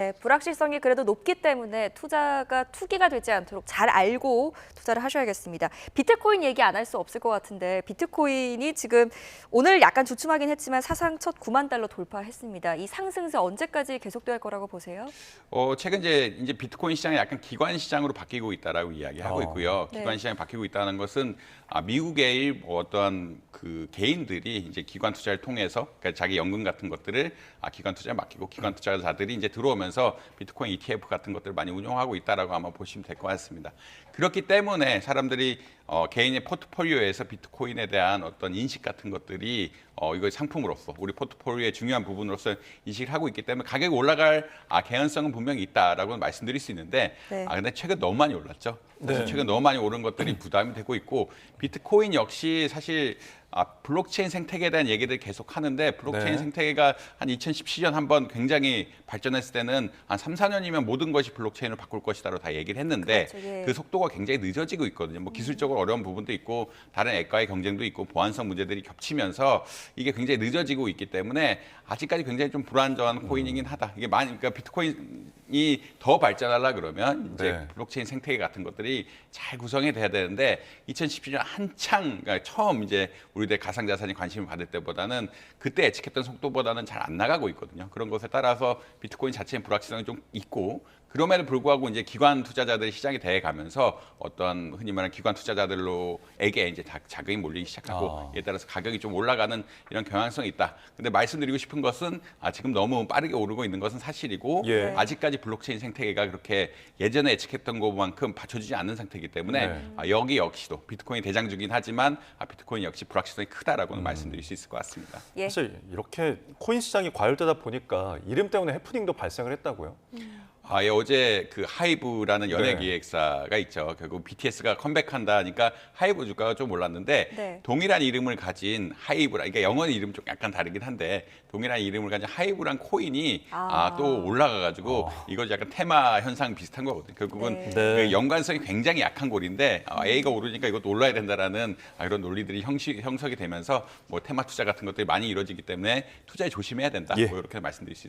네, 불확실성이 그래도 높기 때문에 투자가 투기가 되지 않도록 잘 알고 투자를 하셔야겠습니다. 비트코인 얘기 안 할 수 없을 것 같은데 비트코인이 지금 오늘 약간 주춤하긴 했지만 사상 첫 9만 달러 돌파했습니다. 이 상승세 언제까지 계속될 거라고 보세요? 어, 최근 이제 이제 비트코인 시장이 약간 기관 시장으로 바뀌고 있다라고 이야기하고 어. 있고요. 네. 기관 시장이 바뀌고 있다는 것은 아, 미국의 뭐 어떠한 그 개인들이 이제 기관 투자를 통해서 그러니까 자기 연금 같은 것들을 아, 기관 투자에 맡기고 기관 투자자들이 이제 들어오면서 비트코인 ETF 같은 것들을 많이 운용하고 있다라고 아마 보시면 될 것 같습니다. 그렇기 때문에 사람들이 어, 개인의 포트폴리오에서 비트코인에 대한 어떤 인식 같은 것들이 어, 이거 상품으로서 우리 포트폴리오의 중요한 부분으로서 인식을 하고 있기 때문에 가격이 올라갈 아, 개연성은 분명히 있다라고 말씀드릴 수 있는데 네. 아 근데 최근 너무 많이 올랐죠. 그래서 네. 최근 너무 많이 오른 것들이 부담이 되고 있고 비트코인 역시 사실 아, 블록체인 생태계에 대한 얘기들 계속 하는데 블록체인 네. 생태계가 한 2017년 한번 굉장히 발전했을 때는 한 3, 4년이면 모든 것이 블록체인으로 바꿀 것이다로 다 얘기를 했는데 그렇죠, 예. 그 속도가 굉장히 늦어지고 있거든요. 뭐 기술적으로 어려운 부분도 있고 다른 액과의 경쟁도 있고 보안성 문제들이 겹치면서 이게 굉장히 늦어지고 있기 때문에 아직까지 굉장히 좀 불안정한 코인이긴 하다. 이게 많이 그러니까 비트코인 이더 발전하려 그러면 이제 네. 블록체인 생태계 같은 것들이 잘 구성이 돼야 되는데 2017년 한창 그러니까 처음 이제 우리들 가상 자산이 관심을 받을 때보다는 그때 예측했던 속도보다는 잘 안 나가고 있거든요. 그런 것에 따라서 비트코인 자체의 불확실성이 좀 있고 그럼에도 불구하고 이제 기관 투자자들이 시장에 대해 가면서 어떤 흔히 말하는 기관 투자자들로에게 이제 자- 자금이 몰리기 시작하고 아. 이에 따라서 가격이 좀 올라가는 이런 경향성이 있다. 근데 말씀드리고 싶은 것은 아, 지금 너무 빠르게 오르고 있는 것은 사실이고 예. 아직까지 블록체인 생태계가 그렇게 예전에 예측했던 것만큼 받쳐주지 않는 상태이기 때문에 네. 아, 여기 역시도 비트코인 대장주긴 하지만 아, 비트코인 역시 불확실성이 음. 크다라고는 말씀드릴 수 있을 것 같습니다. 예. 사실 이렇게 코인 시장이 과열되다 보니까 이름 때문에 해프닝도 발생을 했다고요. 아, 예, 어제 그 하이브라는 연예 네. 기획사가 있죠. 결국 BTS가 컴백한다 하니까 하이브 주가가 좀 올랐는데 네. 동일한 이름을 가진 하이브라, 그러니까 영어는 이름 좀 약간 다르긴 한데 동일한 이름을 가진 하이브란 코인이 아. 아, 또 올라가가지고 이거 약간 테마 현상 비슷한 거거든요. 결국은 네. 네. 그 연관성이 굉장히 약한 골인데 아, A가 오르니까 이것도 올라야 된다라는 아, 이런 논리들이 형식, 형성이 되면서 뭐 테마 투자 같은 것들이 많이 이루어지기 때문에 투자에 조심해야 된다. 예. 뭐 이렇게 말씀드릴 수 있을